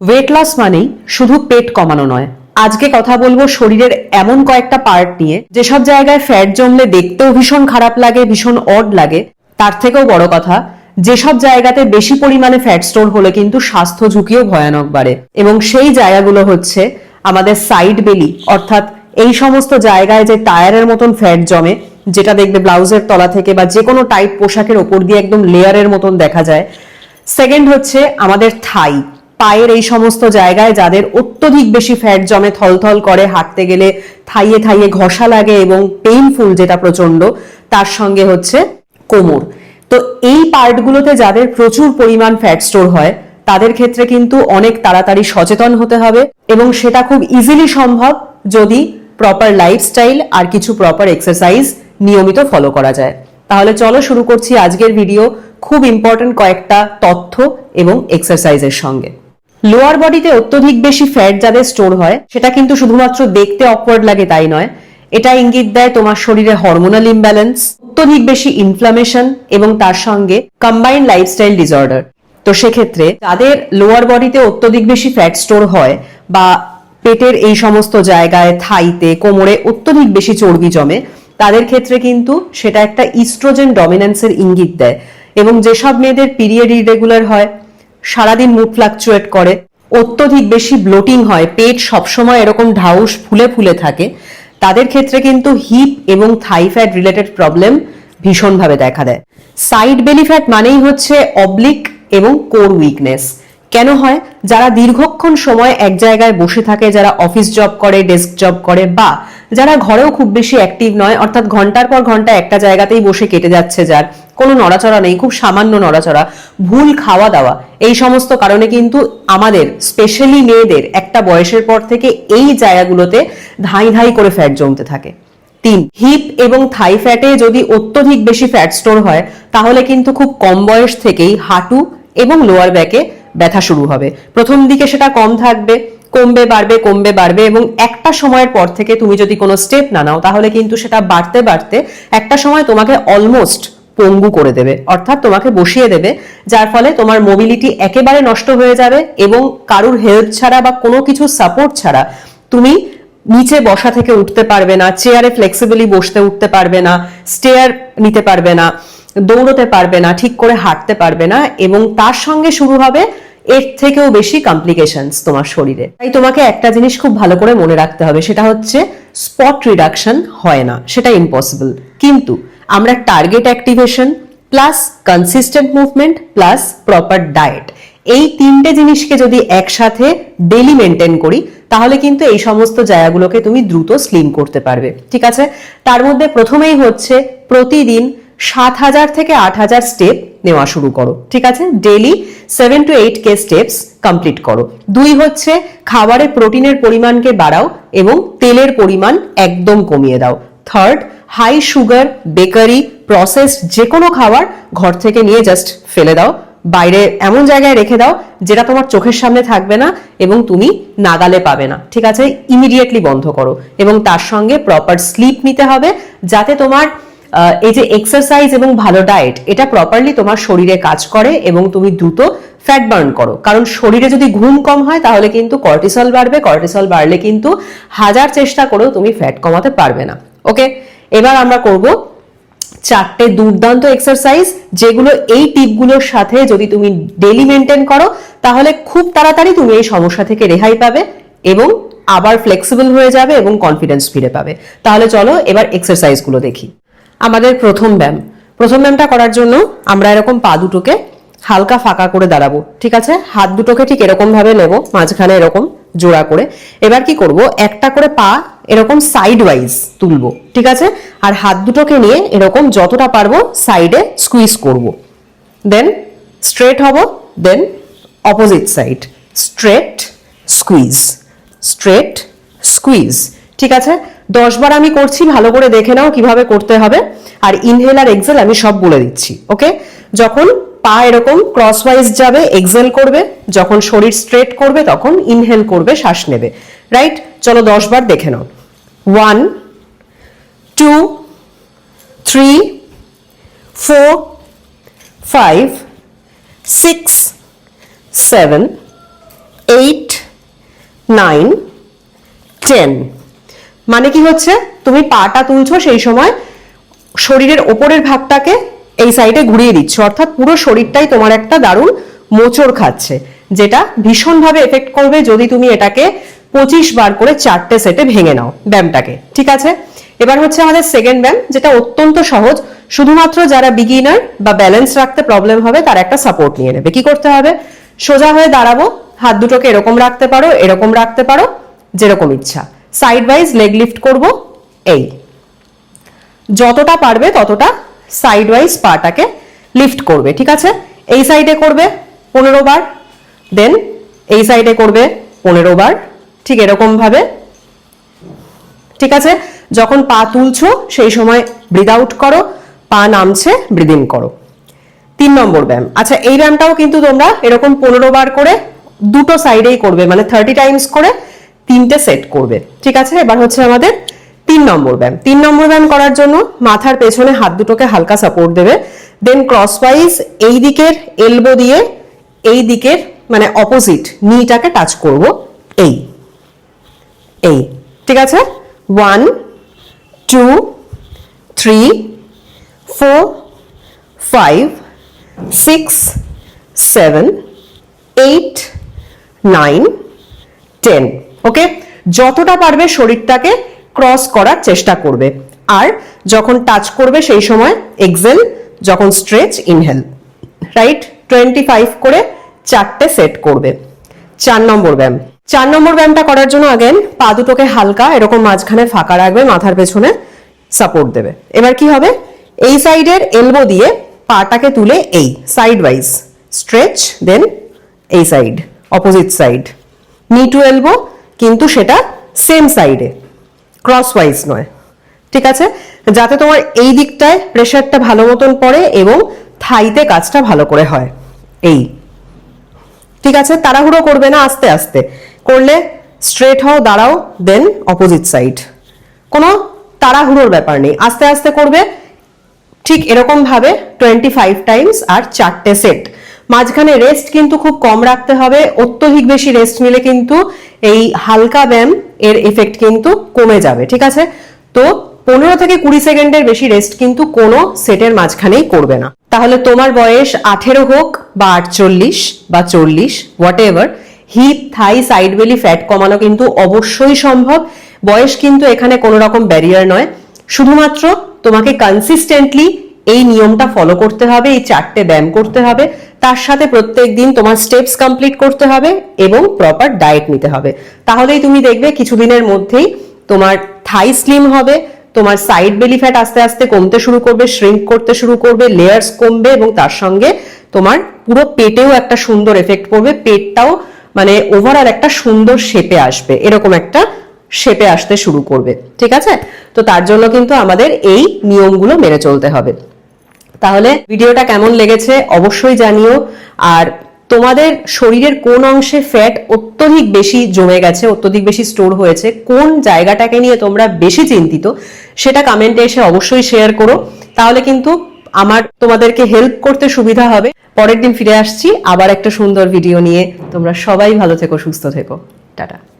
Weight loss মানেই শুধু পেট কমানো নয়। আজকে কথা বলব শরীরের এমন কয়েকটা পার্ট নিয়ে। যেসব জায়গায় ফ্যাট জমলে দেখতেও ভীষণ খারাপ লাগে, ভীষণ অড লাগে, তার থেকেও বড় কথা, যেসব জায়গাতে বেশি পরিমাণে ফ্যাট স্টোর হলে কিন্তু স্বাস্থ্য ঝুঁকিও ভয়ানক বাড়ে। এবং সেই জায়গাগুলো হচ্ছে আমাদের সাইড বেলি অর্থাৎ এই সমস্ত জায়গায় যে টায়ারের মতন ফ্যাট জমে, যেটা দেখবে ব্লাউজের তলা থেকে বা যে কোনো টাইট পোশাকের ওপর দিয়ে একদম লেয়ারের মতন দেখা যায়। সেকেন্ড হচ্ছে আমাদের থাই পায়ের এই সমস্ত জায়গায় যাদের অত্যধিক বেশি ফ্যাট জমে থলথল করে, হাঁটতে গেলে থাইয়ে থাইয়ে ঘষা লাগে এবং পেইনফুল যেটা প্রচণ্ড তার সঙ্গে হচ্ছে কোমর। তো এই পার্টগুলোতে যাদের প্রচুর পরিমাণ ফ্যাট স্টোর হয়, তাদের ক্ষেত্রে কিন্তু অনেক তাড়াতাড়ি সচেতন হতে হবে এবং সেটা খুব ইজিলি সম্ভব যদি প্রপার লাইফস্টাইল আর কিছু প্রপার এক্সারসাইজ নিয়মিত ফলো করা যায়। তাহলে চলো শুরু করছি আজকের ভিডিও খুব ইম্পর্টেন্ট কয়েকটা তথ্য এবং এক্সারসাইজের সঙ্গে। লোয়ার বডিতে অত্যধিক বেশি ফ্যাট যাদের স্টোর হয়, সেটা কিন্তু শুধুমাত্র দেখতে অকওয়ার্ড লাগে তাই নয়। এটা ইঙ্গিত দেয় তোমার শরীরে হরমোনাল ইমব্যালেন্স অত্যধিক বেশি ইনফ্লামেশন এবং তার সঙ্গে কম্বাইন্ড লাইফস্টাইল ডিসঅর্ডার তো সেক্ষেত্রে যাদের লোয়ার বডিতে অত্যধিক বেশি ফ্যাট স্টোর হয় বা পেটের এই সমস্ত জায়গায়, থাইতে, কোমরে অত্যধিক বেশি চর্বি জমে, তাদের ক্ষেত্রে কিন্তু সেটা একটা ইস্ট্রোজেন ডমিন্যান্সের ইঙ্গিত দেয়। এবং যেসব মেয়েদের পিরিয়ড ইরেগুলার হয় সারাদিন মুড ফ্লাকচুয়েট করে। অত্যধিক বেশি ব্লোটিং হয়, পেট সবসময় এরকম ঢাউস ফুলে ফুলে থাকে। তাদের ক্ষেত্রে কিন্তু হিপ এবং থাই ফ্যাট রিলেটেড প্রবলেম ভীষণভাবে দেখা দেয়। সাইড বেনিফ্যাট মানেই হচ্ছে অবলিক এবং কোর উইকনেস কেন হয়? যারা দীর্ঘক্ষণ সময় এক জায়গায় বসে থাকে, যারা অফিস জব করে ডেস্ক জব করে, বা যারা ঘরেও খুব বেশি অ্যাক্টিভ নয়, অর্থাৎ ঘণ্টার পর ঘণ্টা একটা জায়গাতেই বসে কেটে যাচ্ছে যার কোনো নড়াচড়া নেই, খুব সামান্য নড়াচড়া, ভুল খাওয়া দাওয়া, এই সমস্ত কারণে কিন্তু আমাদের স্পেশালি মেয়েদের একটা বয়সের পর থেকে এই জায়গাগুলোতে ধাই ধাই করে ফ্যাট জমতে থাকে। তিন হিপ এবং থাই ফ্যাটে যদি অত্যধিক বেশি ফ্যাট স্টোর হয়, তাহলে কিন্তু খুব কম বয়স থেকেই হাঁটু এবং লোয়ার ব্যাকে ব্যথা শুরু হবে। প্রথম দিকে সেটা কম থাকবে, কমবে, বাড়বে কমবে, বাড়বে এবং একটা সময়ের পর থেকে তুমি যদি কোনো স্টেপ না নাও, তাহলে কিন্তু সেটা বাড়তে বাড়তে একটা সময় তোমাকে অলমোস্ট পঙ্গু করে দেবে, অর্থাৎ তোমাকে বসিয়ে দেবে, যার ফলে তোমার মোবিলিটি একেবারে নষ্ট হয়ে যাবে এবং কারুর হেল্প ছাড়া বা কোনো কিছু সাপোর্ট ছাড়া তুমি নিচে বসা থেকে উঠতে পারবে না চেয়ারে ফ্লেক্সিবলি বসতে উঠতে পারবে না স্টেয়ার নিতে পারবে না, দৌড়তে পারবে না, ঠিক করে হাঁটতে পারবে না এবং তার সঙ্গে শুরু হবে এর থেকেও বেশি কমপ্লিকেশনস তোমার শরীরে। তাই তোমাকে একটা জিনিস খুব ভালো করে মনে রাখতে হবে, সেটা হচ্ছে স্পট রিডাকশন হয় না, সেটা ইম্পসিবল কিন্তু আমরা target activation plus consistent movement plus proper diet এই তিনটে জিনিসকে যদি একসাথে ডেলি মেনটেন করি, তাহলে কিন্তু এই সমস্ত জায়গাগুলোকে তুমি দ্রুত স্লিম করতে পারবে। ঠিক আছে? তার মধ্যে প্রথমেই হচ্ছে প্রতিদিন সাত হাজার থেকে আট হাজার স্টেপ নেওয়া শুরু করো। ঠিক আছে? Daily seven to eight K steps complete করো। দুই হচ্ছে খাবারে প্রোটিনের পরিমাণকে বাড়াও এবং তেলের পরিমাণ একদম কমিয়ে দাও। Third high sugar bakery process যে কোনো খাবার ঘর থেকে নিয়ে জাস্ট ফেলে দাও। বাইরে এমন জায়গায় রেখে দাও যেটা তোমার চোখের সামনে থাকবে না এবং তুমি নাগালে পাবে না। ঠিক আছে? ইমিডিয়েটলি বন্ধ করো এবং তার সঙ্গে প্রপার স্লিপ নিতে হবে যাতে তোমার এই যে এক্সারসাইজ এবং ভালো ডায়েট এটা প্রপারলি তোমার শরীরে কাজ করে এবং তুমি দ্রুত ফ্যাট বার্ন করো। কারণ শরীরে যদি ঘুম কম হয় তাহলে কিন্তু কর্টিসল বাড়বে কর্টিসল বাড়লে কিন্তু হাজার চেষ্টা করেও তুমি ফ্যাট কমাতে পারবে না। ওকে এবার আমরা করব চারটে দুর্দান্ত এক্সারসাইজ যেগুলো এই টিপগুলোর সাথে যদি তুমি ডেলি মেনটেন করো, তাহলে খুব তাড়াতাড়ি তুমি এই সমস্যা থেকে রেহাই পাবে এবং আবার ফ্লেক্সিবল হয়ে যাবে এবং কনফিডেন্স ফিরে পাবে। তাহলে চলো এবার এক্সারসাইজগুলো দেখি। আমাদের প্রথম ব্যায়াম। প্রথম ব্যায়ামটা করার জন্য আমরা এরকম পা দুটোকে হালকা ফাঁকা করে দাঁড়াবো, ঠিক আছে? হাত দুটোকে ঠিক এরকম ভাবে নেব, মাঝখানে এরকম। জোড়া করে। এবার কি করব? একটা করে পা এরকম সাইড ওয়াইজ তুলবো, ঠিক আছে? আর হাত দুটোকে নিয়ে এরকম যতটা পারব সাইডে স্কুইজ করব। দেন স্ট্রেট হব then opposite side straight squeeze straight squeeze ঠিক আছে? দশ বার আমি করছি, ভালো করে দেখে নাও কীভাবে করতে হবে। আর ইনহেল আর এক্সেল আমি সব বলে দিচ্ছি ওকে যখন পা এরকম ক্রস ওয়াইজ যাবে এক্সেল করবে, যখন শরীর স্ট্রেট করবে তখন ইনহেল করবে, শ্বাস নেবে। রাইট চলো দশ বার দেখে নাও। One two three four five six seven eight nine ten মানে কি হচ্ছে? তুমি পাটা তুলছো সেই সময় শরীরের ওপরের ভাগটাকে এই সাইডে ঘুরিয়ে দিচ্ছ। অর্থাৎ পুরো শরীরটাই তোমার একটা দারুণ মোচড় খাচ্ছে, যেটা ভীষণভাবে এফেক্ট করবে যদি তুমি এটাকে পঁচিশ বার করে চারটে সেটে ভেঙে নাও ব্যায়ামটাকে। ঠিক আছে? এবার হচ্ছে আমাদের সেকেন্ড ব্যায়াম, যেটা অত্যন্ত সহজ। শুধুমাত্র যারা বিগিনার বা ব্যালেন্স রাখতে প্রবলেম হবে, তার একটা সাপোর্ট নিয়ে নেবে। কি করতে হবে? সোজা হয়ে দাঁড়াবো, হাত দুটোকে এরকম রাখতে পারো, এরকম রাখতে পারো, যেরকম ইচ্ছা। সাইড ওয়াইজ লেগ লিফট করব, এই। যতটা পারবে ততটা সাইড ওয়াইজ পাটাকে লিফট করবে, ঠিক আছে? এই সাইডে করবে পনেরো বার দেন এই সাইডে করবে পনেরো বার, ঠিক এরকম ভাবে, ঠিক আছে? যখন পা তুলছো, সেই সময় ব্রিদ আউট করো, পা নামছে ব্রিদ ইন করো। তিন নম্বর ব্যায়াম। আচ্ছা এই ব্যায়ামটাও কিন্তু তোমরা এরকম পনেরো বার করে দুটো সাইডেই করবে মানে থার্টি টাইমস করে তিনটে সেট করবে, ঠিক আছে? এবার হচ্ছে আমাদের তিন নম্বর ব্যায়াম। তিন নম্বর ব্যায়াম করার জন্য মাথার পেছনে হাত দুটোকে হালকা সাপোর্ট দেবে। দেন ক্রস ওয়াইজ এই দিকের এলবো দিয়ে এই দিকের মানে অপোজিট নিটাকে টাচ করব। এই। এই। ঠিক আছে? One two three four five six seven eight nine ten okay যতটা পারবে শরীরটাকে ক্রস করার চেষ্টা করবে। আর যখন টাচ করবে সেই সময় এক্সেল যখন stretch inhale right twenty five করে চারটে সেট করবে। চার নম্বর ব্যায়াম। চার নম্বর ব্যায়ামটা করার জন্য আগেন পা দুটোকে হালকা এরকম মাঝখানে ফাঁকা রাখবে, মাথার পেছনে সাপোর্ট দেবে। এবার কি হবে? এই সাইডের এলবো দিয়ে পাটাকে তুলে এই সাইড ওয়াইজ স্ট্রেচ দেন এই side opposite side knee to elbow কিন্তু সেটা সেম সাইডে ক্রস ওয়াইজ নয়, ঠিক আছে? যাতে তোমার এই দিকটায় প্রেশারটা ভালো মতন পড়ে এবং থাইতে কাজটা ভালো করে হয়। এই। ঠিক আছে? তাড়াহুড়ো করবে না, আস্তে আস্তে। করলে স্ট্রেট হও, দাঁড়াও দেন অপোজিট সাইড কোনো তাড়াহুড়োর ব্যাপার নেই। আস্তে আস্তে করবে, ঠিক এরকম ভাবে টোয়েন্টি ফাইভ টাইমস আর চারটে সেট মাঝখানে রেস্ট কিন্তু খুব কম রাখতে হবে, অত্যধিক বেশি রেস্ট নিলে কিন্তু এই হালকা ব্যায়াম এর এফেক্ট কিন্তু কমে যাবে, ঠিক আছে? তো পনেরো থেকে কুড়ি সেকেন্ডের বেশি রেস্ট কিন্তু কোনো সেটের মাঝখানেই করবে না। তাহলে তোমার বয়স আঠেরো হোক বা আটচল্লিশ বা চল্লিশ whatever hip thigh side belly fat কমানো কিন্তু অবশ্যই সম্ভব। বয়স কিন্তু এখানে কোনো রকম ব্যারিয়ার নয়। শুধুমাত্র তোমাকে কনসিস্টেন্টলি এই নিয়মটা ফলো করতে হবে, এই চারটে ব্যায়াম করতে হবে। তার সাথে প্রত্যেক দিন তোমার স্টেপস কমপ্লিট করতে হবে এবং প্রপার ডায়েট নিতে হবে। তাহলেই তুমি দেখবে কিছুদিনের মধ্যেই তোমার থাই স্লিম হবে, তোমার সাইড বেলি ফ্যাট আস্তে আস্তে কমতে শুরু করবে শ্রিঙ্ক করতে শুরু করবে লেয়ার্স কমবে এবং তার সঙ্গে তোমার পুরো পেটেও একটা সুন্দর এফেক্ট পড়বে, পেটটাও মানে ওভারঅল একটা সুন্দর শেপে আসবে, এরকম একটা শেপে আসতে শুরু করবে, ঠিক আছে? তো তার জন্য কিন্তু আমাদের এই নিয়মগুলো মেনে চলতে হবে। তাহলে ভিডিওটা কেমন লেগেছে অবশ্যই জানিও। আর তোমাদের শরীরের কোন অংশে ফ্যাট অত্যধিক বেশি জমে গেছে, অত্যধিক বেশি স্টোর হয়েছে, কোন জায়গাটাকে নিয়ে তোমরা বেশি চিন্তিত, সেটা কমেন্টে এসে অবশ্যই শেয়ার করো। তাহলে কিন্তু আমার তোমাদেরকে হেল্প করতে সুবিধা হবে। পরের দিন ফিরে আসছি, আবার একটা সুন্দর ভিডিও নিয়ে। তোমরা সবাই ভালো থেকো, সুস্থ থেকো। টাটা।